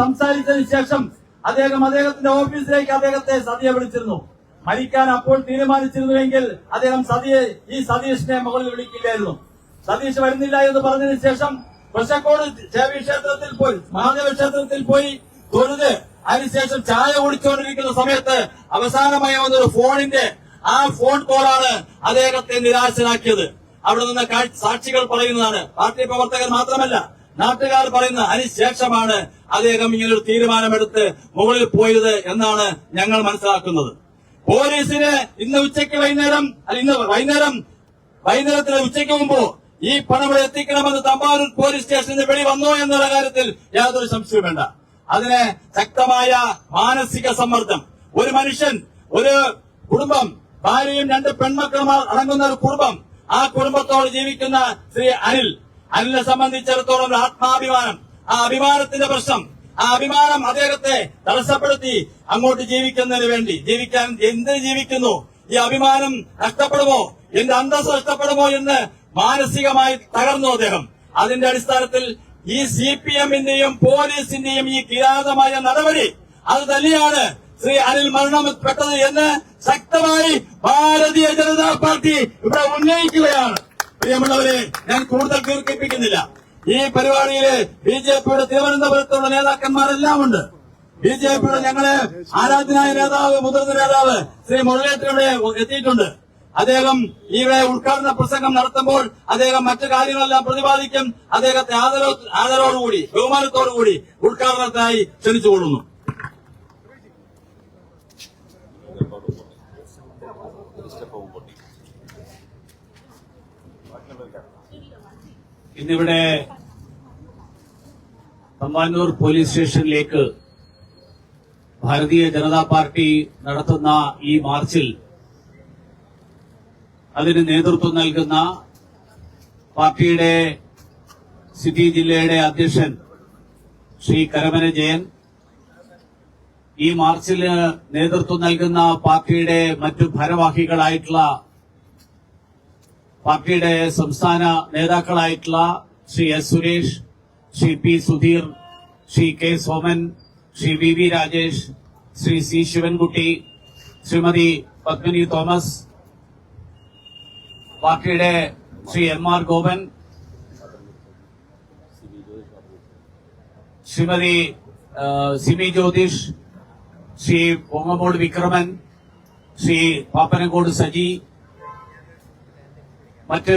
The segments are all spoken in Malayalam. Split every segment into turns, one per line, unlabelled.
സംസാരിച്ചതിന് ശേഷം അദ്ദേഹം അദ്ദേഹത്തിന്റെ ഓഫീസിലേക്ക് അദ്ദേഹത്തെ സതിയെ വിളിച്ചിരുന്നു. മരിക്കാൻ അപ്പോൾ തീരുമാനിച്ചിരുന്നുവെങ്കിൽ അദ്ദേഹം സതിയെ ഈ സതീഷിനെ മുകളിൽ വിളിക്കില്ലായിരുന്നു സതീഷ് വരുന്നില്ല എന്ന് പറഞ്ഞതിന് ശേഷം കൊശക്കോട് ദേവി ക്ഷേത്രത്തിൽ പോയി മഹാദേവ ക്ഷേത്രത്തിൽ പോയി. തൊഴുത് അതിനുശേഷം ചായ കുടിച്ചുകൊണ്ടിരിക്കുന്ന സമയത്ത് അവസാനമായി വന്നൊരു ഫോണിന്റെ ആ ഫോൺ കോളാണ് അദ്ദേഹത്തെ നിരാശനാക്കിയത്. അവിടെ നിന്ന് സാക്ഷികൾ പറയുന്നതാണ്. പാർട്ടി പ്രവർത്തകർ മാത്രമല്ല നാട്ടുകാർ പറയുന്ന അതിനുശേഷമാണ് അദ്ദേഹം ഇങ്ങനൊരു തീരുമാനമെടുത്ത് മുകളിൽ പോയത് എന്നാണ് ഞങ്ങൾ മനസ്സിലാക്കുന്നത്. പോലീസിന് ഇന്ന് ഉച്ചയ്ക്ക് വൈകുന്നേരം അല്ല ഇന്ന് വൈകുന്നേരം വൈകുന്നേരത്തിന് ഉച്ചയ്ക്ക് മുമ്പ് ഈ പണം എത്തിക്കണമെന്ന് തമ്പാനൂർ പോലീസ് സ്റ്റേഷനിൽ വെളി വന്നോ എന്നുള്ള കാര്യത്തിൽ യാതൊരു സംശയവും വേണ്ട. അതിന് ശക്തമായ മാനസിക സമ്മർദ്ദം. ഒരു മനുഷ്യൻ ഒരു കുടുംബം ഭാര്യയും രണ്ട് പെൺമക്കളും അടങ്ങുന്ന ഒരു കുടുംബം ആ കുടുംബത്തോട് ജീവിക്കുന്ന ശ്രീ അനിൽ അനിലിനെ സംബന്ധിച്ചിടത്തോളം ആത്മാഭിമാനം ആ അഭിമാനത്തിന്റെ പ്രശ്നം ആ അഭിമാനം അദ്ദേഹത്തെ തടസ്സപ്പെടുത്തി അങ്ങോട്ട് ജീവിക്കുന്നതിന് വേണ്ടി ജീവിക്കാൻ എന്ത് ജീവിക്കുന്നു? ഈ അഭിമാനം നഷ്ടപ്പെടുമോ? എന്റെ അന്തസ് നഷ്ടപ്പെടുമോ എന്ന് മാനസികമായി തകർന്നു അദ്ദേഹം. അതിന്റെ അടിസ്ഥാനത്തിൽ ഈ സി പി എമ്മിന്റെയും പോലീസിന്റെയും ഈ കിരാതമായ നടപടി അത് തന്നെയാണ് ശ്രീ അനിൽ മരണപ്പെട്ടത് എന്ന് ശക്തമായി ഭാരതീയ ജനതാ പാർട്ടി ഇവിടെ ഉന്നയിക്കുകയാണ്. പ്രിയമുള്ളവരെ ഞാൻ കൂടുതൽ ദീർഘിപ്പിക്കുന്നില്ല. ഈ പരിപാടിയിൽ ബി ജെ പിയുടെ തിരുവനന്തപുരത്തുള്ള നേതാക്കന്മാരെല്ലാം ഉണ്ട് ബി ജെ പിയുടെ ഞങ്ങളെ ആരാധനായ നേതാവ് മുതിർന്ന നേതാവ് ശ്രീ മുരളീധരവിടെ എത്തിയിട്ടുണ്ട്. അദ്ദേഹം ഇവിടെ ഉദ്ഘാടന പ്രസംഗം നടത്തുമ്പോൾ അദ്ദേഹം മറ്റു കാര്യങ്ങളെല്ലാം പ്രതിപാദിക്കും. അദ്ദേഹത്തെ ആദരവ് ആദരവോടുകൂടി ബഹുമാനത്തോടുകൂടി ഉദ്ഘാടനത്തിനായി ക്ഷണിച്ചുകൊള്ളുന്നു.
ഇന്നിവിടെ തമ്പാനൂർ പോലീസ് സ്റ്റേഷനിലേക്ക് ഭാരതീയ ജനതാ പാർട്ടി നടത്തുന്ന ഈ മാർച്ചിൽ അതിന് നേതൃത്വം നൽകുന്ന പാർട്ടിയുടെ സിറ്റി ജില്ലയുടെ അധ്യക്ഷൻ ശ്രീ കരമന ജയൻ ഈ മാർച്ചിൽ നേതൃത്വം നൽകുന്ന പാർട്ടിയുടെ മറ്റു ഭാരവാഹികളായിട്ടുള്ള പാർട്ടിയുടെ സംസ്ഥാന നേതാക്കളായിട്ടുള്ള Shri S Suresh Shri P Sudheer Shri K Soman Shri V V Rajesh Shri C Sivankutty Shrimati Padmini Thomas പാർട്ടിയുടെ ശ്രീ എം ആർ ഗോപൻ ശ്രീമതി സിമി ജ്യോതിഷ് ശ്രീ പൊങ്ങമോട് വിക്രമൻ ശ്രീ പാപ്പനങ്കോട് സജി മറ്റ്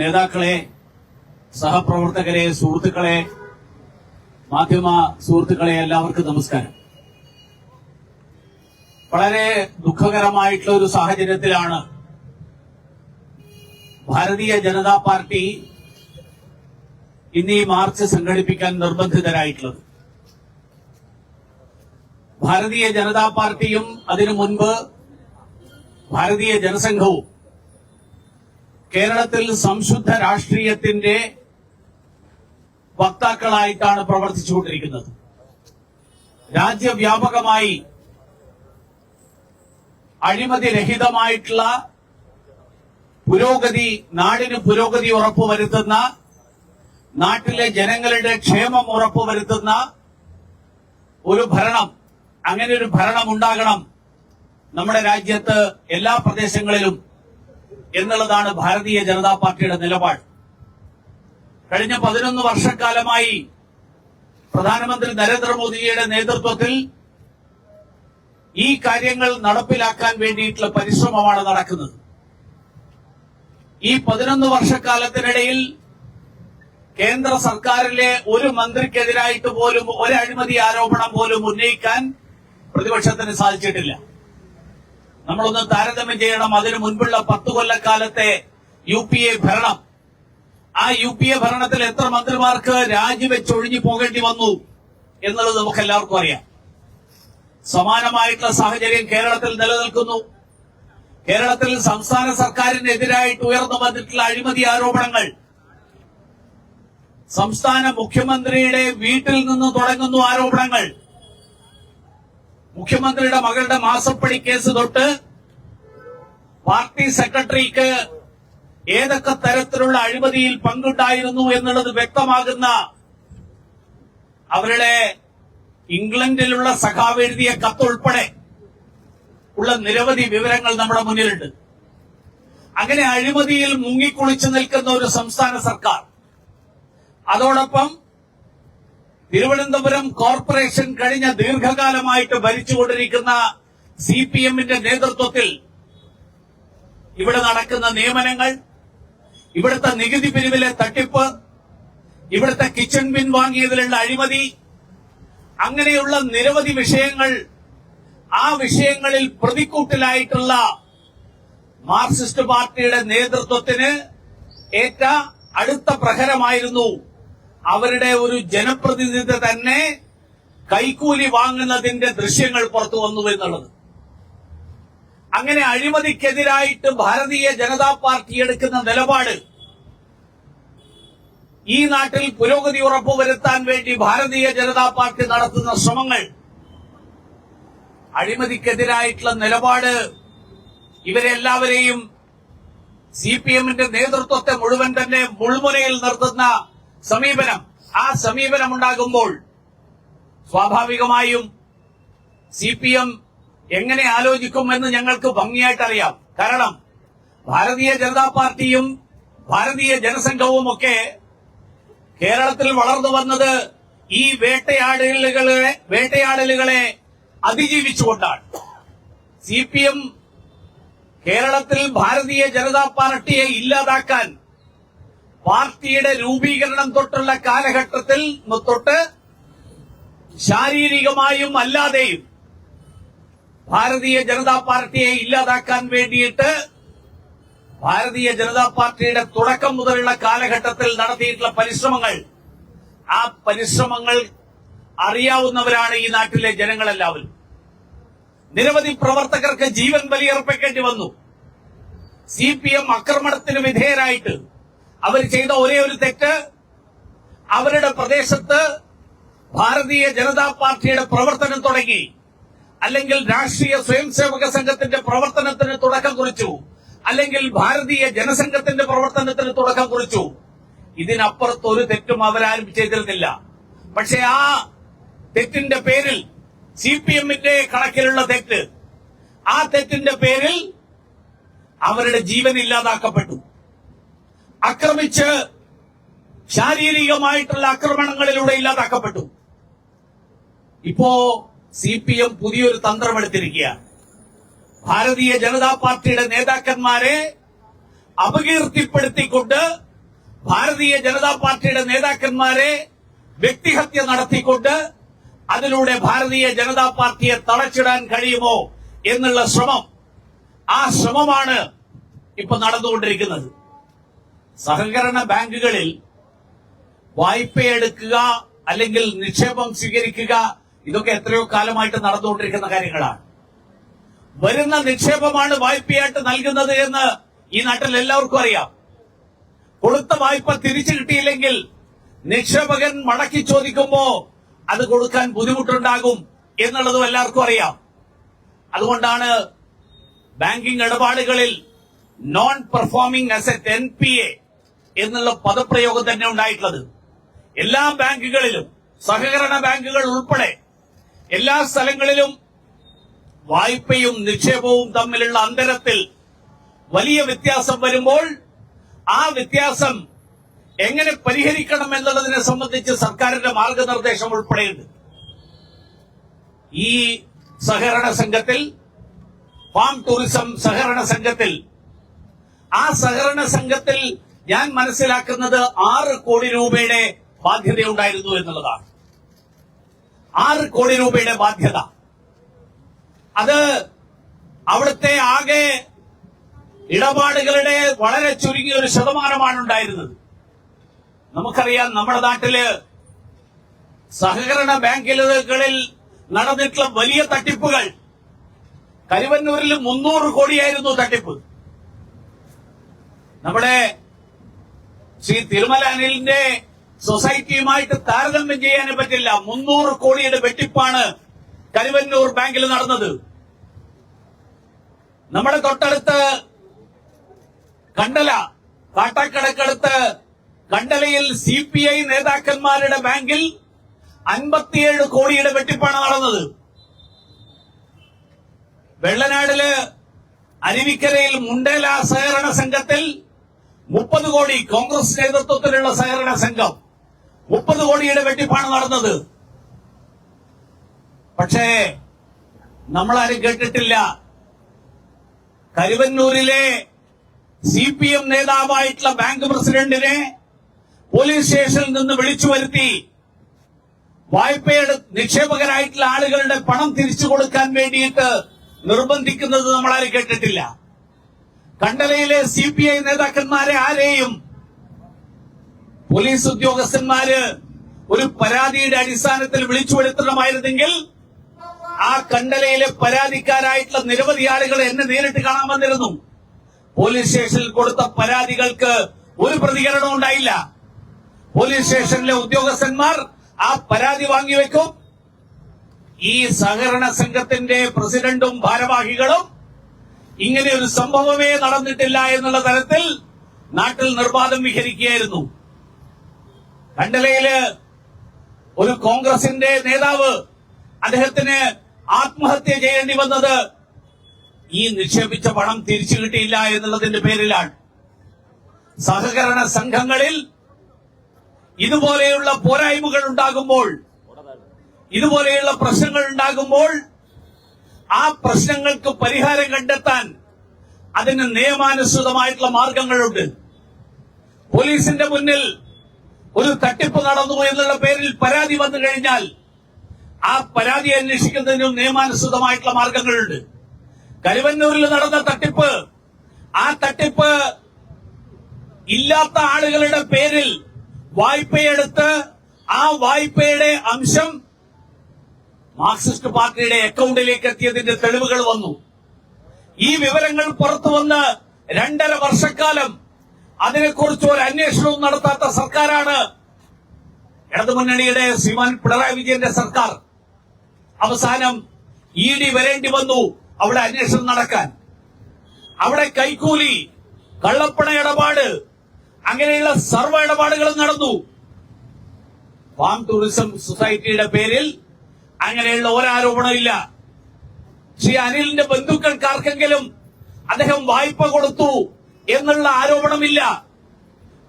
നേതാക്കളെ സഹപ്രവർത്തകരെ സുഹൃത്തുക്കളെ മാധ്യമ സുഹൃത്തുക്കളെ എല്ലാവർക്കും നമസ്കാരം. വളരെ ദുഃഖകരമായിട്ടുള്ള ഒരു സാഹചര്യത്തിലാണ് ഭാരതീയ ജനതാ പാർട്ടി ഇന്ന് ഈ മാർച്ച് സംഘടിപ്പിക്കാൻ നിർബന്ധിതരായിട്ടുള്ളത്. ഭാരതീയ ജനതാ പാർട്ടിയും അതിനു മുൻപ് ഭാരതീയ ജനസംഘവും കേരളത്തിൽ സംശുദ്ധ രാഷ്ട്രീയത്തിന്റെ വക്താക്കളായിട്ടാണ് പ്രവർത്തിച്ചുകൊണ്ടിരിക്കുന്നത്. രാജ്യവ്യാപകമായി അഴിമതി രഹിതമായിട്ടുള്ള പുരോഗതി നാടിന് പുരോഗതി ഉറപ്പുവരുത്തുന്ന നാട്ടിലെ ജനങ്ങളുടെ ക്ഷേമം ഉറപ്പുവരുത്തുന്ന ഒരു ഭരണം അങ്ങനെ ഒരു ഭരണം ഉണ്ടാകണം. നമ്മുടെ രാജ്യത്ത് എല്ലാ പ്രദേശങ്ങളിലും എന്നുള്ളതാണ് ഭാരതീയ ജനതാ പാർട്ടിയുടെ നിലപാട്. കഴിഞ്ഞ പതിനൊന്ന് വർഷക്കാലമായി പ്രധാനമന്ത്രി നരേന്ദ്രമോദിയുടെ നേതൃത്വത്തിൽ ഈ കാര്യങ്ങൾ നടപ്പിലാക്കാൻ വേണ്ടിയിട്ടുള്ള പരിശ്രമമാണ് നടക്കുന്നത്. ഈ പതിനൊന്ന് വർഷക്കാലത്തിനിടയിൽ കേന്ദ്ര സർക്കാരിലെ ഒരു മന്ത്രിക്കെതിരായിട്ട് പോലും ഒരു അഴിമതി ആരോപണം പോലും ഉന്നയിക്കാൻ പ്രതിപക്ഷത്തിന് സാധിച്ചിട്ടില്ല. നമ്മളൊന്ന് താരതമ്യം ചെയ്യണം. അതിനു മുൻപുള്ള പത്തു കൊല്ലക്കാലത്തെ യു പി എ ഭരണം. ആ യു പി എ ഭരണത്തിൽ എത്ര മന്ത്രിമാർക്ക് രാജിവെച്ചൊഴിഞ്ഞു പോകേണ്ടി വന്നു എന്നുള്ളത് നമുക്ക് എല്ലാവർക്കും അറിയാം. സമാനമായിട്ടുള്ള സാഹചര്യം കേരളത്തിൽ നിലനിൽക്കുന്നു. കേരളത്തിൽ സംസ്ഥാന സർക്കാരിനെതിരായിട്ട് ഉയർന്നു വന്നിട്ടുള്ള അഴിമതി ആരോപണങ്ങൾ സംസ്ഥാന മുഖ്യമന്ത്രിയുടെ വീട്ടിൽ നിന്ന് തുടങ്ങുന്നു ആരോപണങ്ങൾ മുഖ്യമന്ത്രിയുടെ മകളുടെ മാസപ്പടി കേസ് തൊട്ട് പാർട്ടി സെക്രട്ടറിക്ക് ഏതൊക്കെ തരത്തിലുള്ള അഴിമതിയിൽ പങ്കുണ്ടായിരുന്നു എന്നുള്ളത് വ്യക്തമാകുന്ന അവരുടെ ഇംഗ്ലണ്ടിലുള്ള സഖാവ് എഴുതിയ കത്തുൾപ്പെടെ ഉള്ള നിരവധി വിവരങ്ങൾ നമ്മുടെ മുന്നിലുണ്ട്. അങ്ങനെ അഴിമതിയിൽ മുങ്ങിക്കുളിച്ചു നിൽക്കുന്ന ഒരു സംസ്ഥാന സർക്കാർ അതോടൊപ്പം തിരുവനന്തപുരം കോർപ്പറേഷൻ കഴിഞ്ഞ ദീർഘകാലമായിട്ട് ഭരിച്ചുകൊണ്ടിരിക്കുന്ന സി പി എമ്മിന്റെ നേതൃത്വത്തിൽ ഇവിടെ നടക്കുന്ന നിയമനങ്ങൾ ഇവിടുത്തെ നികുതി പിരിവിലെ തട്ടിപ്പ് ഇവിടുത്തെ കിച്ചൺ ബിൻ വാങ്ങിയതിലുള്ള അഴിമതി അങ്ങനെയുള്ള നിരവധി വിഷയങ്ങൾ ആ വിഷയങ്ങളിൽ പ്രതിക്കൂട്ടിലായിട്ടുള്ള മാർക്സിസ്റ്റ് പാർട്ടിയുടെ നേതൃത്വത്തിന് ഏറ്റ അടുത്ത പ്രഹരമായിരുന്നു അവരുടെ ഒരു ജനപ്രതിനിധി തന്നെ കൈക്കൂലി വാങ്ങുന്നതിന്റെ ദൃശ്യങ്ങൾ പുറത്തു വന്നു എന്നുള്ളത്. അങ്ങനെ അഴിമതിക്കെതിരായിട്ട് ഭാരതീയ ജനതാ പാർട്ടി എടുക്കുന്ന നിലപാട് ഈ നാട്ടിൽ പുരോഗതി ഉറപ്പുവരുത്താൻ വേണ്ടി ഭാരതീയ ജനതാ പാർട്ടി നടത്തുന്ന ശ്രമങ്ങൾ അഴിമതിക്കെതിരായിട്ടുള്ള നിലപാട് ഇവരെല്ലാവരെയും സി പി എമ്മിന്റെ നേതൃത്വത്തെ മുഴുവൻ തന്നെ മുൾമുനയിൽ നിർത്തുന്ന സമീപനം ആ സമീപനം ഉണ്ടാകുമ്പോൾ സ്വാഭാവികമായും സി പി എം എങ്ങനെ ആലോചിക്കുമെന്ന് ഞങ്ങൾക്ക് ഭംഗിയായിട്ട് അറിയാം കാരണം ഭാരതീയ ജനതാ പാർട്ടിയും ഭാരതീയ ജനസംഘവും ഒക്കെ കേരളത്തിൽ വളർന്നു വന്നത് ഈ വേട്ടയാടലുകളെ വേട്ടയാടലുകളെ അതിജീവിച്ചുകൊണ്ടാണ്. സി പി എം കേരളത്തിൽ ഭാരതീയ ജനതാ പാർട്ടിയെ ഇല്ലാതാക്കാൻ പാർട്ടിയുടെ രൂപീകരണം തൊട്ടുള്ള കാലഘട്ടത്തിൽ തൊട്ട് ശാരീരികമായും അല്ലാതെയും ഭാരതീയ ജനതാ പാർട്ടിയെ ഇല്ലാതാക്കാൻ വേണ്ടിയിട്ട് ഭാരതീയ ജനതാ പാർട്ടിയുടെ തുടക്കം മുതലുള്ള കാലഘട്ടത്തിൽ നടത്തിയിട്ടുള്ള പരിശ്രമങ്ങൾ ആ പരിശ്രമങ്ങൾ അറിയാവുന്നവരാണ് ഈ നാട്ടിലെ ജനങ്ങളെല്ലാവരും. നിരവധി പ്രവർത്തകർക്ക് ജീവൻ ബലിയർപ്പിക്കേണ്ടി വന്നു. സി പി എം ആക്രമണത്തിന് വിധേയരായിട്ട് അവർ ചെയ്ത ഒരേ ഒരു തെറ്റ് അവരുടെ പ്രദേശത്ത് ഭാരതീയ ജനതാ പാർട്ടിയുടെ പ്രവർത്തനം തുടങ്ങി. അല്ലെങ്കിൽ രാഷ്ട്രീയ സ്വയം സേവക സംഘത്തിന്റെ പ്രവർത്തനത്തിന് തുടക്കം കുറിച്ചു. അല്ലെങ്കിൽ ഭാരതീയ ജനസംഘത്തിന്റെ പ്രവർത്തനത്തിന് തുടക്കം കുറിച്ചു. ഇതിനപ്പുറത്ത് ഒരു തെറ്റും അവരാരും ചെയ്തിരുന്നില്ല. പക്ഷെ ആ തെറ്റിന്റെ പേരിൽ സി പി എമ്മിന്റെ കണക്കിലുള്ള തെറ്റ്. ആ തെറ്റിന്റെ പേരിൽ അവരുടെ ജീവൻ ഇല്ലാതാക്കപ്പെട്ടു. ആക്രമിച്ച് ശാരീരികമായിട്ടുള്ള ആക്രമണങ്ങളിലൂടെ ഇല്ലാതാക്കപ്പെട്ടു. ഇപ്പോ സി പി എം പുതിയൊരു തന്ത്രമെടുത്തിരിക്കുകയാണ് ഭാരതീയ ജനതാ പാർട്ടിയുടെ നേതാക്കന്മാരെ അപകീർത്തിപ്പെടുത്തിക്കൊണ്ട് ഭാരതീയ ജനതാ പാർട്ടിയുടെ നേതാക്കന്മാരെ വ്യക്തിഹത്യ നടത്തിക്കൊണ്ട് അതിലൂടെ ഭാരതീയ ജനതാ പാർട്ടിയെ തളച്ചിടാൻ കഴിയുമോ എന്നുള്ള ശ്രമം. ആ ശ്രമമാണ് ഇപ്പൊ നടന്നുകൊണ്ടിരിക്കുന്നത്. സഹകരണ ബാങ്കുകളിൽ വായ്പയെടുക്കുക അല്ലെങ്കിൽ നിക്ഷേപം സ്വീകരിക്കുക ഇതൊക്കെ എത്രയോ കാലമായിട്ട് നടന്നുകൊണ്ടിരിക്കുന്ന കാര്യങ്ങളാണ്. വരുന്ന നിക്ഷേപമാണ് വായ്പയായിട്ട് നൽകുന്നത് എന്ന് ഈ നാട്ടിൽ എല്ലാവർക്കും അറിയാം. കൊടുത്ത വായ്പ തിരിച്ചു കിട്ടിയില്ലെങ്കിൽ നിക്ഷേപകൻ മടക്കി ചോദിക്കുമ്പോ അത് കൊടുക്കാൻ ബുദ്ധിമുട്ടുണ്ടാകും എന്നുള്ളതും എല്ലാവർക്കും അറിയാം. അതുകൊണ്ടാണ് ബാങ്കിംഗ് ഇടപാടുകളിൽ non performing asset N P A എന്നുള്ള പദപ്രയോഗം തന്നെ ഉണ്ടായിട്ടുള്ളത്. എല്ലാ ബാങ്കുകളിലും സഹകരണ ബാങ്കുകൾ ഉൾപ്പെടെ എല്ലാ സ്ഥലങ്ങളിലും വായ്പയും നിക്ഷേപവും തമ്മിലുള്ള അന്തരത്തിൽ വലിയ വ്യത്യാസം വരുമ്പോൾ ആ വ്യത്യാസം എങ്ങനെ പരിഹരിക്കണം എന്നുള്ളതിനെ സംബന്ധിച്ച് സർക്കാരിന്റെ മാർഗനിർദ്ദേശം ഉൾപ്പെടെയുണ്ട്. ഈ സഹകരണ സംഘത്തിൽ ഫാം ടൂറിസം സഹകരണ സംഘത്തിൽ ആ സഹകരണ സംഘത്തിൽ ഞാൻ മനസ്സിലാക്കുന്നത് ആറ് കോടി രൂപയുടെ ബാധ്യതയുണ്ടായിരുന്നു എന്നുള്ളതാണ്. ആറ് കോടി രൂപയുടെ ബാധ്യത. അത് അവിടുത്തെ ആകെ ഇടപാടുകളുടെ വളരെ ചുരുങ്ങിയ ഒരു ശതമാനമാണ് ഉണ്ടായിരുന്നത്. നമുക്കറിയാം നമ്മുടെ നാട്ടിൽ സഹകരണ ബാങ്കുകളിൽ നടന്നിട്ടുള്ള വലിയ തട്ടിപ്പുകൾ. കരുവന്നൂരിൽ മുന്നൂറ് കോടിയായിരുന്നു തട്ടിപ്പ്. നമ്മുടെ ശ്രീ തിരുമല അനിലിന്റെ സൊസൈറ്റിയുമായിട്ട് താരതമ്യം ചെയ്യാനേ പറ്റില്ല. മുന്നൂറ് കോടിയുടെ വെട്ടിപ്പാണ് കരുവന്നൂർ ബാങ്കിൽ നടന്നത്. നമ്മുടെ തൊട്ടടുത്ത് കണ്ടല കാട്ടാക്കടക്കടുത്ത് കണ്ടലയിൽ സി പി ഐ നേതാക്കന്മാരുടെ ബാങ്കിൽ അൻപത്തിയേഴ് കോടിയുടെ വെട്ടിപ്പാണ് നടന്നത്. വെള്ളനാടിൽ അരുവിക്കരയിൽ മുണ്ടേല സഹകരണ സംഘത്തിൽ മുപ്പത് കോടി കോൺഗ്രസ് നേതൃത്വത്തിലുള്ള സഹകരണ സംഘം മുപ്പത് കോടിയുടെ വെട്ടിപ്പാണ് നടന്നത്. പക്ഷേ നമ്മളാരും കേട്ടിട്ടില്ല. കരുവന്നൂരിലെ സി പി എം നേതാവായിട്ടുള്ള ബാങ്ക് പ്രസിഡന്റിനെ പോലീസ് സ്റ്റേഷനിൽ നിന്ന് വിളിച്ചു വരുത്തി വായ്പയുടെ നിക്ഷേപകരായിട്ടുള്ള ആളുകളുടെ പണം തിരിച്ചു കൊടുക്കാൻ വേണ്ടിയിട്ട് നിർബന്ധിക്കുന്നത് നമ്മളാരും കേട്ടിട്ടില്ല. കണ്ടലയിലെ സി പി ഐ നേതാക്കന്മാരെ ആരെയും പോലീസ് ഉദ്യോഗസ്ഥന്മാര് ഒരു പരാതിയുടെ അടിസ്ഥാനത്തിൽ വിളിച്ചു വരുത്തണമായിരുന്നെങ്കിൽ ആ കണ്ടലയിലെ പരാതിക്കാരായിട്ടുള്ള നിരവധി ആളുകൾ എന്നെ നേരിട്ട് കാണാൻ വന്നിരുന്നു. പോലീസ് സ്റ്റേഷനിൽ കൊടുത്ത പരാതികൾക്ക് ഒരു പ്രതികരണവും ഉണ്ടായില്ല. പോലീസ് സ്റ്റേഷനിലെ ഉദ്യോഗസ്ഥന്മാർ ആ പരാതി വാങ്ങിവെക്കും. ഈ സഹകരണ സംഘത്തിന്റെ പ്രസിഡന്റും ഭാരവാഹികളും ഇങ്ങനെ ഒരു സംഭവമേ നടന്നിട്ടില്ല എന്നുള്ള തരത്തിൽ നാട്ടിൽ നിർബാധം വിഹരിക്കുകയായിരുന്നു. കണ്ടലയിൽ ഒരു കോൺഗ്രസിന്റെ നേതാവ് അദ്ദേഹത്തിന് ആത്മഹത്യ ചെയ്യേണ്ടി വന്നത് ഈ നിക്ഷേപിച്ച പണം തിരിച്ചു കിട്ടിയില്ല എന്നുള്ളതിന്റെ പേരിലാണ്. സഹകരണ സംഘങ്ങളിൽ ഇതുപോലെയുള്ള പോരായ്മകൾ ഉണ്ടാകുമ്പോൾ ഇതുപോലെയുള്ള പ്രശ്നങ്ങൾ ഉണ്ടാകുമ്പോൾ ആ പ്രശ്നങ്ങൾക്ക് പരിഹാരം കണ്ടെത്താൻ അതിന് നിയമാനുസൃതമായിട്ടുള്ള മാർഗങ്ങളുണ്ട്. പോലീസിന്റെ മുന്നിൽ ഒരു തട്ടിപ്പ് നടന്നു എന്നുള്ള പേരിൽ പരാതി വന്നു കഴിഞ്ഞാൽ ആ പരാതി അന്വേഷിക്കുന്നതിനും നിയമാനുസൃതമായിട്ടുള്ള മാർഗങ്ങളുണ്ട്. കരുവന്നൂരിൽ നടന്ന തട്ടിപ്പ് ആ തട്ടിപ്പ് ഇല്ലാത്ത ആളുകളുടെ പേരിൽ വായ്പയെടുത്ത് ആ വായ്പയുടെ അംശം മാർക്സിസ്റ്റ് പാർട്ടിയുടെ അക്കൗണ്ടിലേക്ക് എത്തിയതിന്റെ തെളിവുകൾ വന്നു. ഈ വിവരങ്ങൾ പുറത്തു വന്ന് രണ്ടര വർഷക്കാലം അതിനെക്കുറിച്ച് ഒരു അന്വേഷണവും നടത്താത്ത സർക്കാരാണ് ഇടതുമുന്നണിയുടെ ശ്രീമാൻ പിണറായി വിജയന്റെ സർക്കാർ. അവസാനം ഇ ഡി വരേണ്ടി വന്നു അവിടെ അന്വേഷണം നടക്കാൻ. അവിടെ കൈക്കൂലി കള്ളപ്പണ ഇടപാട് അങ്ങനെയുള്ള സർവ ഇടപാടുകളും നടന്നു. ഫാം ടൂറിസം സൊസൈറ്റിയുടെ പേരിൽ അങ്ങനെയുള്ള ഒരാരോപണമില്ല. ശ്രീ അനിലിന്റെ ബന്ധുക്കൾക്കാർക്കെങ്കിലും അദ്ദേഹം വായ്പ കൊടുത്തു എന്നുള്ള ആരോപണമില്ല.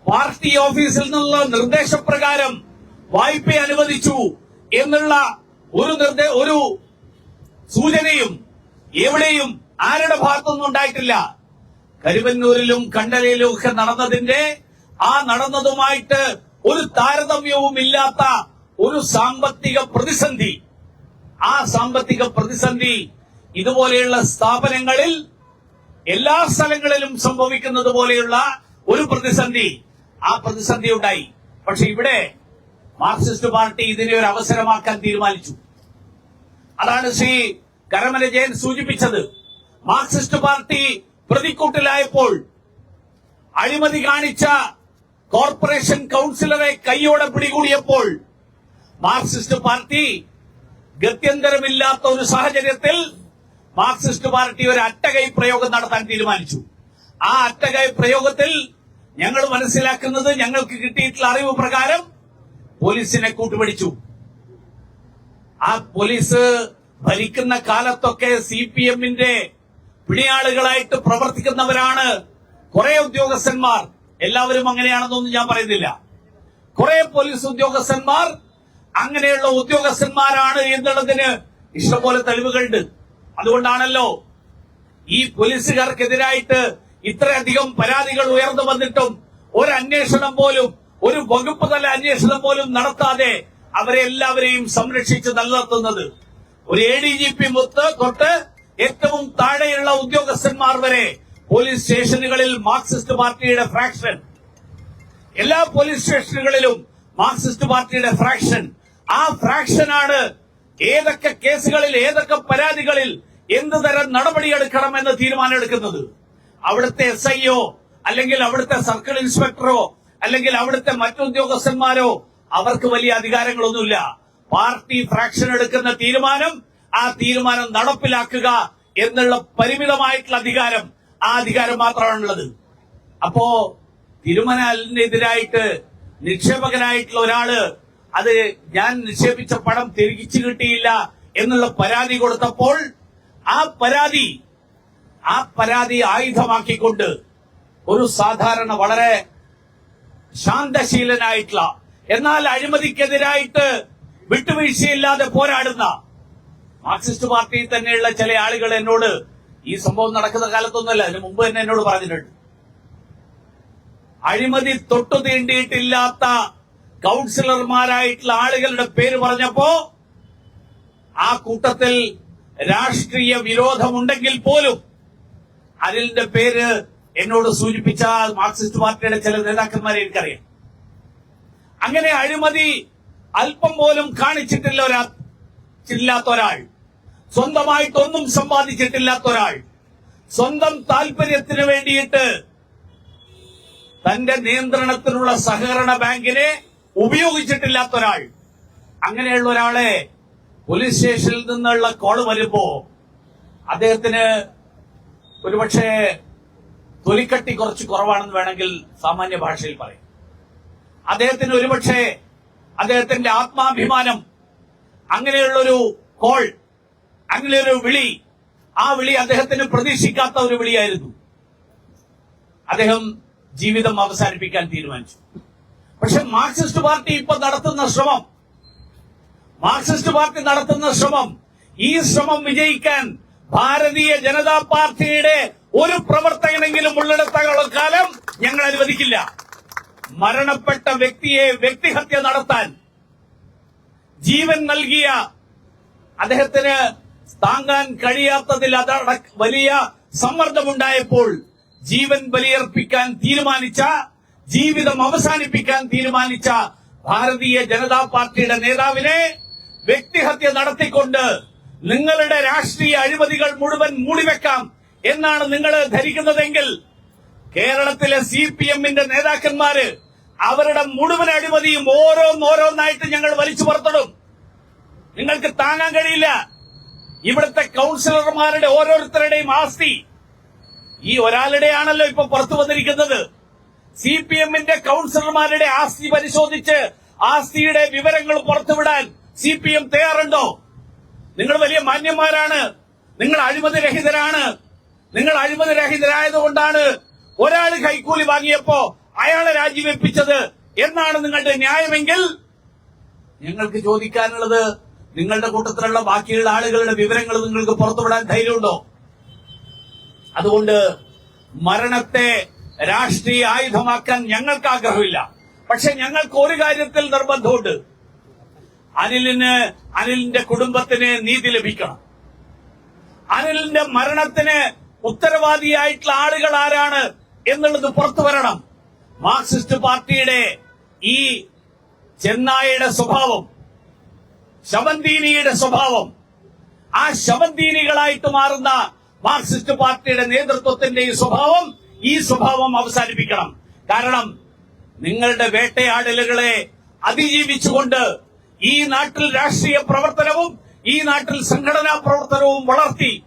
പാർട്ടി ഓഫീസിൽ നിന്നുള്ള നിർദ്ദേശപ്രകാരം വായ്പ അനുവദിച്ചു എന്നുള്ള ഒരു ഒരു സൂചനയും എവിടെയും ആരുടെ ഭാഗത്തൊന്നും ഉണ്ടായിട്ടില്ല. കരുവന്നൂരിലും കണ്ടലയിലും ഒക്കെ നടന്നതിന്റെ ആ നടന്നതുമായിട്ട് ഒരു താരതമ്യവും ഇല്ലാത്ത ഒരു സാമ്പത്തിക പ്രതിസന്ധി. ആ സാമ്പത്തിക പ്രതിസന്ധി ഇതുപോലെയുള്ള സ്ഥാപനങ്ങളിൽ എല്ലാ സ്ഥലങ്ങളിലും സംഭവിക്കുന്നത് പോലെയുള്ള ഒരു പ്രതിസന്ധി ആ പ്രതിസന്ധി ഉണ്ടായി. പക്ഷെ ഇവിടെ മാർക്സിസ്റ്റ് പാർട്ടി ഇതിനെ ഒരു അവസരമാക്കാൻ തീരുമാനിച്ചു. അതാണ് ശ്രീ കരമന ജയൻ സൂചിപ്പിച്ചത്. മാർക്സിസ്റ്റ് പാർട്ടി പ്രതിക്കൂട്ടിലായപ്പോൾ അഴിമതി കാണിച്ച കോർപ്പറേഷൻ കൌൺസിലറെ കൈയോടെ പിടികൂടിയപ്പോൾ മാർക്സിസ്റ്റ് പാർട്ടി ഗത്യന്തരമില്ലാത്ത ഒരു സാഹചര്യത്തിൽ മാർക്സിസ്റ്റ് പാർട്ടി ഒരു അറ്റകൈ പ്രയോഗം നടത്താൻ തീരുമാനിച്ചു. ആ അറ്റകൈ പ്രയോഗത്തിൽ ഞങ്ങൾ മനസ്സിലാക്കുന്നത് ഞങ്ങൾക്ക് കിട്ടിയിട്ടുള്ള അറിവ് പ്രകാരം പോലീസിനെ കൂട്ടുപിടിച്ചു. ആ പോലീസ് ഭരിക്കുന്ന കാലത്തൊക്കെ സി പി എമ്മിന്റെ പിണിയാളുകളായിട്ട് പ്രവർത്തിക്കുന്നവരാണ് കുറെ ഉദ്യോഗസ്ഥന്മാർ. എല്ലാവരും അങ്ങനെയാണെന്നൊന്നും ഞാൻ പറയുന്നില്ല. കുറെ പോലീസ് ഉദ്യോഗസ്ഥന്മാർ അങ്ങനെയുള്ള ഉദ്യോഗസ്ഥന്മാരാണ് എന്നുള്ളതിന് ഇഷ്ടംപോലെ തെളിവുകളുണ്ട്. അതുകൊണ്ടാണല്ലോ ഈ പോലീസുകാർക്കെതിരായിട്ട് ഇത്രയധികം പരാതികൾ ഉയർന്നു വന്നിട്ടും ഒരു അന്വേഷണം പോലും ഒരു വകുപ്പ് തല അന്വേഷണം പോലും നടത്താതെ അവരെ എല്ലാവരെയും സംരക്ഷിച്ച് നിലനിർത്തുന്നത് ഒരു എ ഡി ജി പി മുത്ത് തൊട്ട് ഏറ്റവും താഴെയുള്ള ഉദ്യോഗസ്ഥന്മാർ വരെ പോലീസ് സ്റ്റേഷനുകളിൽ മാർക്സിസ്റ്റ് പാർട്ടിയുടെ ഫ്രാക്ഷൻ. എല്ലാ പോലീസ് സ്റ്റേഷനുകളിലും മാർക്സിസ്റ്റ് പാർട്ടിയുടെ ഫ്രാക്ഷൻ. ആ ഫ്രാക്ഷനാണ് ഏതൊക്കെ കേസുകളിൽ ഏതൊക്കെ പരാതികളിൽ എന്ത് തരം നടപടിയെടുക്കണമെന്ന് തീരുമാനമെടുക്കുന്നത്? അവിടുത്തെ എസ് അല്ലെങ്കിൽ അവിടുത്തെ സർക്കിൾ ഇൻസ്പെക്ടറോ അല്ലെങ്കിൽ അവിടുത്തെ മറ്റുദ്യോഗസ്ഥന്മാരോ അവർക്ക് വലിയ അധികാരങ്ങളൊന്നുമില്ല. പാർട്ടി ഫ്രാക്ഷൻ എടുക്കുന്ന തീരുമാനം ആ തീരുമാനം നടപ്പിലാക്കുക എന്നുള്ള പരിമിതമായിട്ടുള്ള അധികാരം ആ അധികാരം മാത്രമാണുള്ളത്. അപ്പോ തിരുമനാലിനെതിരായിട്ട് നിക്ഷേപകനായിട്ടുള്ള ഒരാൾ അത് ഞാൻ നിക്ഷേപിച്ച പണം തിരിച്ചു കിട്ടിയില്ല എന്നുള്ള പരാതി കൊടുത്തപ്പോൾ ആ പരാതി ആ പരാതി ആയുധമാക്കിക്കൊണ്ട് ഒരു സാധാരണ വളരെ ശാന്തശീലനായിട്ടുള്ള എന്നാൽ അഴിമതിക്കെതിരായിട്ട് വിട്ടുവീഴ്ചയില്ലാതെ പോരാടുന്ന മാർക്സിസ്റ്റ് പാർട്ടിയിൽ തന്നെയുള്ള ചില ആളുകൾ എന്നോട് ഈ സംഭവം നടക്കുന്ന കാലത്തൊന്നുമല്ല അതിന് മുമ്പ് തന്നെ എന്നോട് പറഞ്ഞിട്ടുണ്ട്. അഴിമതി തൊട്ടു തീണ്ടിയിട്ടില്ലാത്ത കൗൺസിലർമാരായിട്ടുള്ള ആളുകളുടെ പേര് പറഞ്ഞപ്പോ ആ കൂട്ടത്തിൽ രാഷ്ട്രീയ വിരോധമുണ്ടെങ്കിൽ പോലും അനിലിന്റെ പേര് എന്നോട് സൂചിപ്പിച്ച മാർക്സിസ്റ്റ് പാർട്ടിയുടെ ചില നേതാക്കന്മാരെ എനിക്കറിയാം. അങ്ങനെ അഴിമതി അല്പം പോലും കാണിച്ചിട്ടില്ല ഒരാ ഇല്ലാത്ത ഒരാൾ. സ്വന്തമായിട്ടൊന്നും സമ്പാദിച്ചിട്ടില്ലാത്ത ഒരാൾ. സ്വന്തം താല്പര്യത്തിന് വേണ്ടിയിട്ട് തന്റെ നിയന്ത്രണത്തിലുള്ള സഹകരണ ബാങ്കിനെ ഉപയോഗിച്ചിട്ടില്ലാത്ത ഒരാൾ അങ്ങനെയുള്ള ഒരാളെ പോലീസ് സ്റ്റേഷനിൽ നിന്നുള്ള കോൾ വരുമ്പോ അദ്ദേഹത്തിന് ഒരുപക്ഷെ തൊലിക്കട്ടി കുറച്ച് കുറവാണെന്ന് വേണമെങ്കിൽ സാമാന്യ ഭാഷയിൽ പറയും. അദ്ദേഹത്തിന് ഒരുപക്ഷെ അദ്ദേഹത്തിന്റെ ആത്മാഭിമാനം അങ്ങനെയുള്ളൊരു കോൾ അങ്ങനെയൊരു വിളി ആ വിളി അദ്ദേഹത്തിന് പ്രതീക്ഷിക്കാത്ത ഒരു വിളിയായിരുന്നു. അദ്ദേഹം ജീവിതം അവസാനിപ്പിക്കാൻ തീരുമാനിച്ചു. പക്ഷെ മാർക്സിസ്റ്റ് പാർട്ടി ഇപ്പൊ നടത്തുന്ന ശ്രമം മാർക്സിസ്റ്റ് പാർട്ടി നടത്തുന്ന ശ്രമം ഈ ശ്രമം വിജയിക്കാൻ ഭാരതീയ ജനതാ പാർട്ടിയുടെ ഒരു പ്രവർത്തകനെങ്കിലും ഉള്ളിടത്തോളം കാലം ഞങ്ങൾ അനുവദിക്കില്ല. മരണപ്പെട്ട വ്യക്തിയെ വ്യക്തിഹത്യ നടത്താൻ ജീവൻ നൽകിയ അദ്ദേഹത്തിന് താങ്ങാൻ കഴിയാത്തതിൽ അതട വലിയ സമ്മർദ്ദമുണ്ടായപ്പോൾ ജീവൻ ബലിയർപ്പിക്കാൻ തീരുമാനിച്ച ജീവിതം അവസാനിപ്പിക്കാൻ തീരുമാനിച്ച ഭാരതീയ ജനതാ പാർട്ടിയുടെ നേതാവിനെ വ്യക്തിഹത്യ നടത്തിക്കൊണ്ട് നിങ്ങളുടെ രാഷ്ട്രീയ അഴിമതികൾ മുഴുവൻ മൂടിവെക്കാം എന്നാണ് നിങ്ങൾ ധരിക്കുന്നതെങ്കിൽ കേരളത്തിലെ സി പി എമ്മിന്റെ നേതാക്കന്മാര് അവരുടെ മുഴുവൻ അഴിമതിയും ഓരോന്നോരോന്നായിട്ട് ഞങ്ങൾ വലിച്ചു പുറത്തിടും. നിങ്ങൾക്ക് താങ്ങാൻ കഴിയില്ല. ഇവിടുത്തെ കൗൺസിലർമാരുടെ ഓരോരുത്തരുടെയും ആസ്തി ഈ ഒരാളുടെയാണല്ലോ ഇപ്പൊ പുറത്തു വന്നിരിക്കുന്നത്. സി പി എമ്മിന്റെ കൗൺസിലർമാരുടെ ആസ്തി പരിശോധിച്ച് ആസ്തിയുടെ വിവരങ്ങൾ പുറത്തുവിടാൻ സി പി എം തയ്യാറുണ്ടോ? നിങ്ങൾ വലിയ മാന്യന്മാരാണ്. നിങ്ങൾ അഴിമതി രഹിതരാണ്. നിങ്ങൾ അഴിമതി രഹിതരായതുകൊണ്ടാണ് ഒരാൾ കൈക്കൂലി വാങ്ങിയപ്പോ അയാളെ രാജിവെപ്പിച്ചത് എന്നാണ് നിങ്ങളുടെ ന്യായമെങ്കിൽ ഞങ്ങൾക്ക് ചോദിക്കാനുള്ളത് നിങ്ങളുടെ കൂട്ടത്തിലുള്ള ബാക്കിയുള്ള ആളുകളുടെ വിവരങ്ങൾ നിങ്ങൾക്ക് പുറത്തുവിടാൻ ധൈര്യമുണ്ടോ? അതുകൊണ്ട് മരണത്തെ രാഷ്ട്രീയ ആയുധമാക്കാൻ ഞങ്ങൾക്ക് ആഗ്രഹമില്ല. പക്ഷെ ഞങ്ങൾക്ക് ഒരു കാര്യത്തിൽ നിർബന്ധമുണ്ട്. അനിലിന് അനിലിന്റെ കുടുംബത്തിന് നീതി ലഭിക്കണം. അനിലിന്റെ മരണത്തിന് ഉത്തരവാദിയായിട്ടുള്ള ആളുകൾ ആരാണ് എന്നുള്ളത് പുറത്തു വരണം. മാർക്സിസ്റ്റ് പാർട്ടിയുടെ ഈ ചെന്നായയുടെ സ്വഭാവം ശവന്തീനിയുടെ സ്വഭാവം ആ ശവന്തീനികളായിട്ട് മാറുന്ന മാർക്സിസ്റ്റ് പാർട്ടിയുടെ നേതൃത്വത്തിന്റെ ഈ സ്വഭാവം ഈ സ്വഭാവം അവസാനിപ്പിക്കണം. കാരണം നിങ്ങളുടെ വേട്ടയാടലുകളെ അതിജീവിച്ചുകൊണ്ട് ഈ നാട്ടിൽ രാഷ്ട്രീയ പ്രവർത്തനവും ഈ നാട്ടിൽ സംഘടനാ പ്രവർത്തനവും വളർത്തി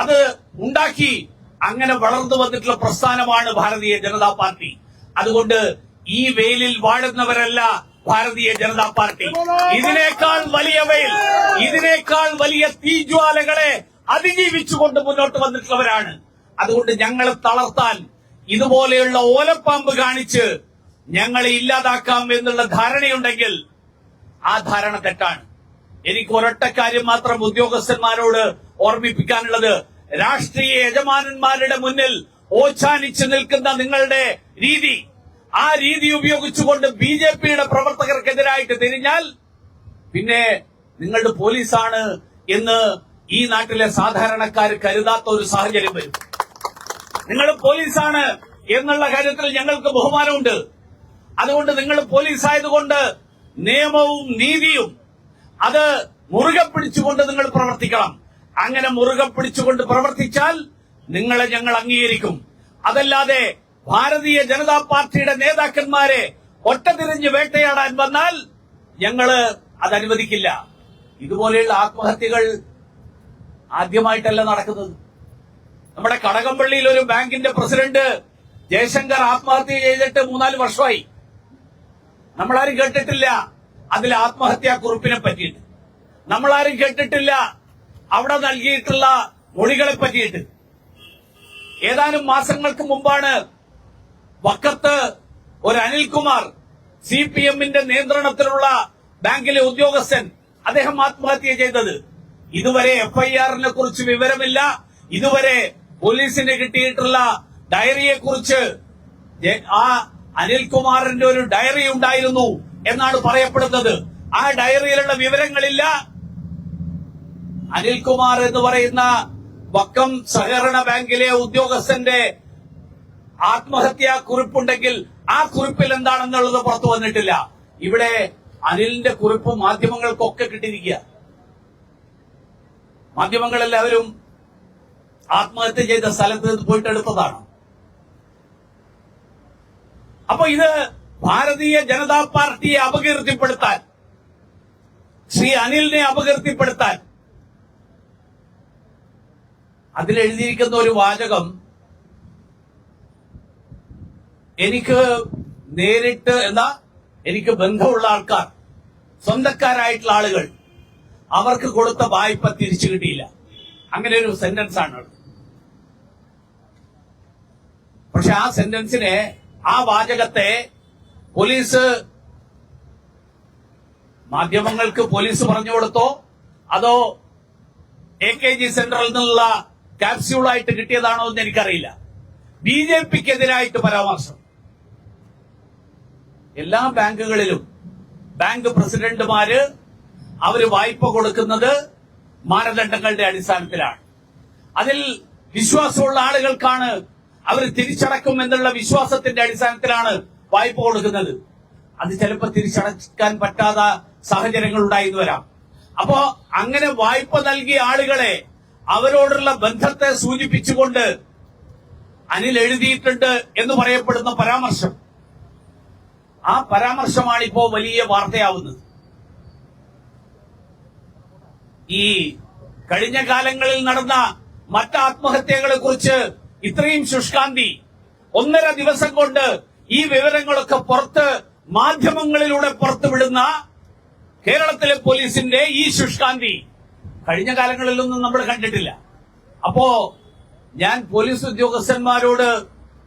അത് ഉണ്ടാക്കി അങ്ങനെ വളർന്നു വന്നിട്ടുള്ള പ്രസ്ഥാനമാണ് ഭാരതീയ ജനതാ പാർട്ടി. അതുകൊണ്ട് ഈ വെയിലിൽ വാഴുന്നവരല്ല ഭാരതീയ ജനതാ പാർട്ടി. ഇതിനേക്കാൾ വലിയ വെയിൽ ഇതിനേക്കാൾ വലിയ തീജ്വാലകളെ അതിജീവിച്ചുകൊണ്ട് മുന്നോട്ട് വന്നിട്ടുള്ളവരാണ്. അതുകൊണ്ട് ഞങ്ങളെ തളർത്താൻ ഇതുപോലെയുള്ള ഓലപ്പാമ്പ് കാണിച്ച് ഞങ്ങളെ ഇല്ലാതാക്കാം എന്നുള്ള ധാരണയുണ്ടെങ്കിൽ ആ ധാരണ തെറ്റാണ്. എനിക്ക് ഒരൊറ്റ കാര്യം മാത്രം ഉദ്യോഗസ്ഥന്മാരോട് ഓർമ്മിപ്പിക്കാനുള്ളത്. രാഷ്ട്രീയ യജമാനന്മാരുടെ മുന്നിൽ ഓച്ചാനിച്ചു നിൽക്കുന്ന നിങ്ങളുടെ രീതി. ആ രീതി ഉപയോഗിച്ചുകൊണ്ട് ബി ജെ പിയുടെ പ്രവർത്തകർക്കെതിരായിട്ട് തിരിഞ്ഞാൽ പിന്നെ നിങ്ങളുടെ പോലീസാണ് എന്ന് ഈ നാട്ടിലെ സാധാരണക്കാർ കരുതാത്ത ഒരു സാഹചര്യം വരും. നിങ്ങൾ പോലീസാണ് എന്നുള്ള കാര്യത്തിൽ ഞങ്ങൾക്ക് ബഹുമാനമുണ്ട്. അതുകൊണ്ട് നിങ്ങൾ പോലീസ് ആയതുകൊണ്ട് നിയമവും നീതിയും അത് മുറുകെ പിടിച്ചുകൊണ്ട് നിങ്ങൾ പ്രവർത്തിക്കണം. അങ്ങനെ മുറുകെ പിടിച്ചുകൊണ്ട് പ്രവർത്തിച്ചാൽ നിങ്ങളെ ഞങ്ങൾ അംഗീകരിക്കും. അതല്ലാതെ ഭാരതീയ ജനതാ പാർട്ടിയുടെ നേതാക്കന്മാരെ ഒറ്റതിരിഞ്ഞ് വേട്ടയാടാൻ വന്നാൽ ഞങ്ങൾ അത് അനുവദിക്കില്ല. ഇതുപോലെയുള്ള ആത്മഹത്യകൾ ആദ്യമായിട്ടല്ല നടക്കുന്നത്. നമ്മുടെ കടകംപള്ളിയിൽ ഒരു ബാങ്കിന്റെ പ്രസിഡന്റ് ജയശങ്കർ ആത്മഹത്യ ചെയ്തിട്ട് മൂന്നാൽ വർഷമായി. നമ്മളാരും കേട്ടിട്ടില്ല അതിൽ ആത്മഹത്യാ കുറിപ്പിനെ പറ്റിയിട്ട്. നമ്മളാരും കേട്ടിട്ടില്ല അവിടെ നൽകിയിട്ടുള്ള മൊഴികളെ പറ്റിയിട്ട്. ഏതാനും മാസങ്ങൾക്ക് മുമ്പാണ് വക്കത്ത് ഒരു അനിൽകുമാർ സി പി എമ്മിന്റെ നിയന്ത്രണത്തിലുള്ള ബാങ്കിലെ ഉദ്യോഗസ്ഥൻ അദ്ദേഹം ആത്മഹത്യ ചെയ്തത്. ഇതുവരെ എഫ്ഐആറിനെ കുറിച്ച് വിവരമില്ല. ഇതുവരെ പോലീസിന് കിട്ടിയിട്ടുള്ള ഡയറിയെ കുറിച്ച് ആ അനിൽകുമാറിന്റെ ഒരു ഡയറി ഉണ്ടായിരുന്നു എന്നാണ് പറയപ്പെടുന്നത്. ആ ഡയറിയിലുള്ള വിവരങ്ങളില്ല. അനിൽകുമാർ എന്ന് പറയുന്ന വക്കം സഹകരണ ബാങ്കിലെ ഉദ്യോഗസ്ഥന്റെ ആത്മഹത്യാ കുറിപ്പുണ്ടെങ്കിൽ ആ കുറിപ്പിൽ എന്താണെന്നുള്ളത് പുറത്തു വന്നിട്ടില്ല. ഇവിടെ അനിലിന്റെ കുറിപ്പ് മാധ്യമങ്ങൾക്കൊക്കെ കിട്ടിയിരിക്കുക. മാധ്യമങ്ങളെല്ലാവരും ആത്മഹത്യ ചെയ്ത സ്ഥലത്ത് നിന്ന് പോയിട്ട് എടുത്തതാണ് അപ്പൊ ഇത് ഭാരതീയ ജനതാ പാർട്ടിയെ അപകീർത്തിപ്പെടുത്താൻ ശ്രീ അനിലിനെ അപകീർത്തിപ്പെടുത്താൻ അതിലെഴുതിയിരിക്കുന്ന ഒരു വാചകം എനിക്ക് നേരിട്ട് എന്താ എനിക്ക് ബന്ധമുള്ള ആൾക്കാർ സ്വന്തക്കാരായിട്ടുള്ള ആളുകൾ അവർക്ക് കൊടുത്ത വായ്പ തിരിച്ചു കിട്ടിയില്ല. അങ്ങനെ ഒരു സെന്റൻസ് ആണ് പക്ഷെ ആ സെന്റൻസിനെ ആ വാചകത്തെ പോലീസ് മാധ്യമങ്ങൾക്ക് പോലീസ് പറഞ്ഞു കൊടുത്തോ? അതോ എ കെ ജി സെന്ററിൽ നിന്നുള്ള ക്യാപ്സ്യൂളായിട്ട് കിട്ടിയതാണോ എന്ന് എനിക്കറിയില്ല. ബി ജെ പിക്ക് എതിരായിട്ട് പരാമർശം. എല്ലാ ബാങ്കുകളിലും ബാങ്ക് പ്രസിഡന്റുമാര് അവർ വായ്പ കൊടുക്കുന്നത് മാനദണ്ഡങ്ങളുടെ അടിസ്ഥാനത്തിലാണ്. അതിൽ വിശ്വാസമുള്ള ആളുകൾക്കാണ് അവർ തിരിച്ചടക്കും എന്നുള്ള വിശ്വാസത്തിന്റെ അടിസ്ഥാനത്തിലാണ് വായ്പ കൊടുക്കുന്നത്. അത് ചിലപ്പോൾ തിരിച്ചടക്കാൻ പറ്റാത്ത സാഹചര്യങ്ങൾ ഉണ്ടായിരുന്നു വരാം. അപ്പോ അങ്ങനെ വായ്പ നൽകിയ ആളുകളെ അവരോടുള്ള ബന്ധത്തെ സൂചിപ്പിച്ചുകൊണ്ട് അനിൽ എഴുതിയിട്ടുണ്ട് എന്ന് പറയപ്പെടുന്ന പരാമർശം. ആ പരാമർശമാണ് ഇപ്പോ വലിയ വാർത്തയാവുന്നത്. ഈ കഴിഞ്ഞ കാലങ്ങളിൽ നടന്ന മറ്റ് ആത്മഹത്യകളെ കുറിച്ച് ഇത്രയും ശുഷ്കാന്തി ഒന്നര ദിവസം കൊണ്ട് ഈ വിവരങ്ങളൊക്കെ പുറത്ത് മാധ്യമങ്ങളിലൂടെ പുറത്തുവിടുന്ന കേരളത്തിലെ പോലീസിന്റെ ഈ ശുഷ്കാന്തി കഴിഞ്ഞ കാലങ്ങളിലൊന്നും നമ്മൾ കണ്ടിട്ടില്ല. അപ്പോ ഞാൻ പോലീസ് ഉദ്യോഗസ്ഥന്മാരോട്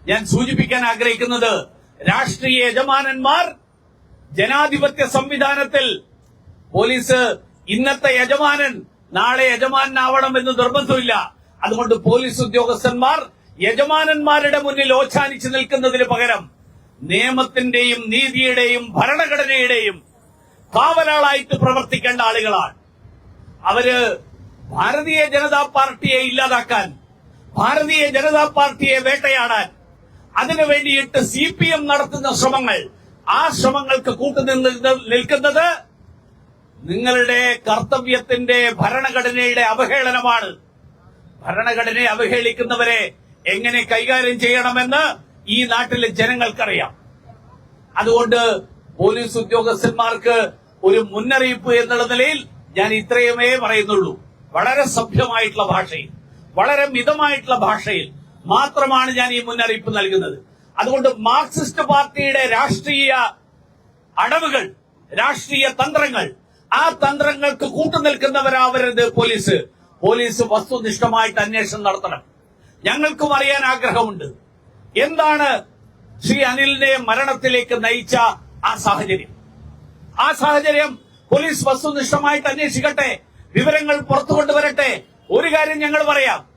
ഞാൻ സൂചിപ്പിക്കാൻ ആഗ്രഹിക്കുന്നത് രാഷ്ട്രീയ യജമാനന്മാർ ജനാധിപത്യ സംവിധാനത്തിൽ പോലീസ് ഇന്നത്തെ യജമാനൻ നാളെ യജമാനാവണം എന്ന് നിർബന്ധമില്ല. അതുകൊണ്ട് പോലീസ് ഉദ്യോഗസ്ഥന്മാർ യജമാനന്മാരുടെ മുന്നിൽ ഓച്ചാനിച്ചു നിൽക്കുന്നതിന് പകരം നിയമത്തിന്റെയും നീതിയുടെയും ഭരണഘടനയുടെയും കാവലാളായിട്ട് പ്രവർത്തിക്കേണ്ട ആളുകളാണ്. അവർ ഭാരതീയ ജനതാ പാർട്ടിയെ ഇല്ലാതാക്കാൻ ഭാരതീയ ജനതാ പാർട്ടിയെ വേട്ടയാടാൻ അതിനു വേണ്ടിയിട്ട് സി പി എം നടത്തുന്ന ശ്രമങ്ങൾ ആ ശ്രമങ്ങൾക്ക് കൂട്ടുനിന്ന് നിൽക്കുന്നത് നിങ്ങളുടെ കർത്തവ്യത്തിന്റെ ഭരണഘടനയുടെ അവഹേളനമാണ്. ഭരണഘടനയെ അവഹേളിക്കുന്നവരെ എങ്ങനെ കൈകാര്യം ചെയ്യണമെന്ന് ഈ നാട്ടിലെ ജനങ്ങൾക്കറിയാം. അതുകൊണ്ട് പോലീസ് ഉദ്യോഗസ്ഥന്മാർക്ക് ഒരു മുന്നറിയിപ്പ് എന്നുള്ള നിലയിൽ ഞാൻ ഇത്രയുമേ പറയുന്നുള്ളൂ. വളരെ സഭ്യമായിട്ടുള്ള ഭാഷയിൽ വളരെ മിതമായിട്ടുള്ള ഭാഷയിൽ മാത്രമാണ് ഞാൻ ഈ മുന്നറിയിപ്പ് നൽകുന്നത്. അതുകൊണ്ട് മാർക്സിസ്റ്റ് പാർട്ടിയുടെ രാഷ്ട്രീയ അടവുകൾ രാഷ്ട്രീയ തന്ത്രങ്ങൾ ആ തന്ത്രങ്ങൾക്ക് കൂട്ടുനിൽക്കുന്നവരാവരുത് പോലീസ്. പോലീസ് വസ്തുനിഷ്ഠമായിട്ട് അന്വേഷണം നടത്തണം. ഞങ്ങൾക്കും അറിയാൻ ആഗ്രഹമുണ്ട്. എന്താണ് ശ്രീ അനിലിനെ മരണത്തിലേക്ക് നയിച്ച ആ സാഹചര്യം? ആ സാഹചര്യം പോലീസ് വസ്തുനിഷ്ഠമായിട്ട് അന്വേഷിക്കട്ടെ വിവരങ്ങൾ പുറത്തു കൊണ്ടുവരട്ടെ. ഒരു കാര്യം ഞങ്ങൾ പറയാം.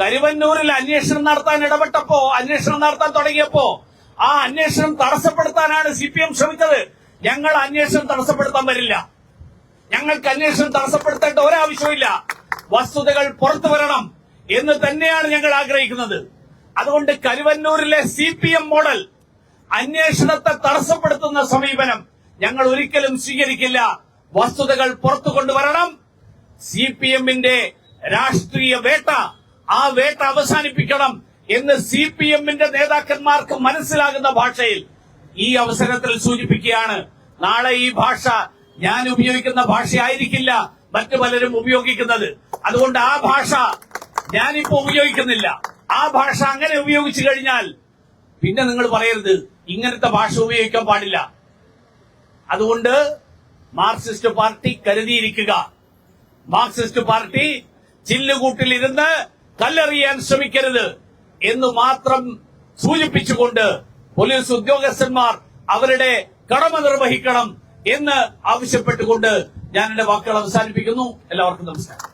കരുവന്നൂരിൽ അന്വേഷണം നടത്താൻ ഇടപെട്ടപ്പോ അന്വേഷണം നടത്താൻ തുടങ്ങിയപ്പോ ആ അന്വേഷണം തടസ്സപ്പെടുത്താനാണ് സി പി എം ശ്രമിച്ചത്. ഞങ്ങൾ അന്വേഷണം തടസ്സപ്പെടുത്താൻ വരില്ല. ഞങ്ങൾക്ക് അന്വേഷണം തടസ്സപ്പെടുത്തേണ്ട ഒരാവശ്യമില്ല വസ്തുതകൾ പുറത്തു വരണം. എന്ന് തന്നെയാണ് ഞങ്ങൾ ആഗ്രഹിക്കുന്നത്. അതുകൊണ്ട് കരുവന്നൂരിലെ സി പി എം മോഡൽ അന്വേഷണത്തെ തടസ്സപ്പെടുത്തുന്ന സമീപനം ഞങ്ങൾ ഒരിക്കലും സ്വീകരിക്കില്ല. വസ്തുതകൾ പുറത്തു കൊണ്ടുവരണം. സി പി എമ്മിന്റെ രാഷ്ട്രീയ വേട്ട ആ വേട്ട അവസാനിപ്പിക്കണം എന്ന് സി പി എമ്മിന്റെ നേതാക്കന്മാർക്ക് മനസ്സിലാകുന്ന ഭാഷയിൽ ഈ അവസരത്തിൽ സൂചിപ്പിക്കുകയാണ്. നാളെ ഈ ഭാഷ ഞാൻ ഉപയോഗിക്കുന്ന ഭാഷയായിരിക്കില്ല മറ്റു പലരും ഉപയോഗിക്കുന്നത്. അതുകൊണ്ട് ആ ഭാഷ ഞാനിപ്പോ ഉപയോഗിക്കുന്നില്ല. ആ ഭാഷ അങ്ങനെ ഉപയോഗിച്ചു കഴിഞ്ഞാൽ പിന്നെ നിങ്ങൾ പറയരുത്. ഇങ്ങനത്തെ ഭാഷ ഉപയോഗിക്കാൻ പാടില്ല. അതുകൊണ്ട് മാർക്സിസ്റ്റ് പാർട്ടി കരുതിയിരിക്കുക. മാർക്സിസ്റ്റ് പാർട്ടി ചില്ലുകൂട്ടിലിരുന്ന് കല്ലെറിയാൻ ശ്രമിക്കരുത് എന്ന് മാത്രം സൂചിപ്പിച്ചുകൊണ്ട് പോലീസ് ഉദ്യോഗസ്ഥന്മാർ അവരുടെ കടമ നിർവഹിക്കണം എന്ന് ആവശ്യപ്പെട്ടുകൊണ്ട് ഞാൻ എന്റെ വാക്കുകൾ അവസാനിപ്പിക്കുന്നു. എല്ലാവർക്കും നമസ്കാരം.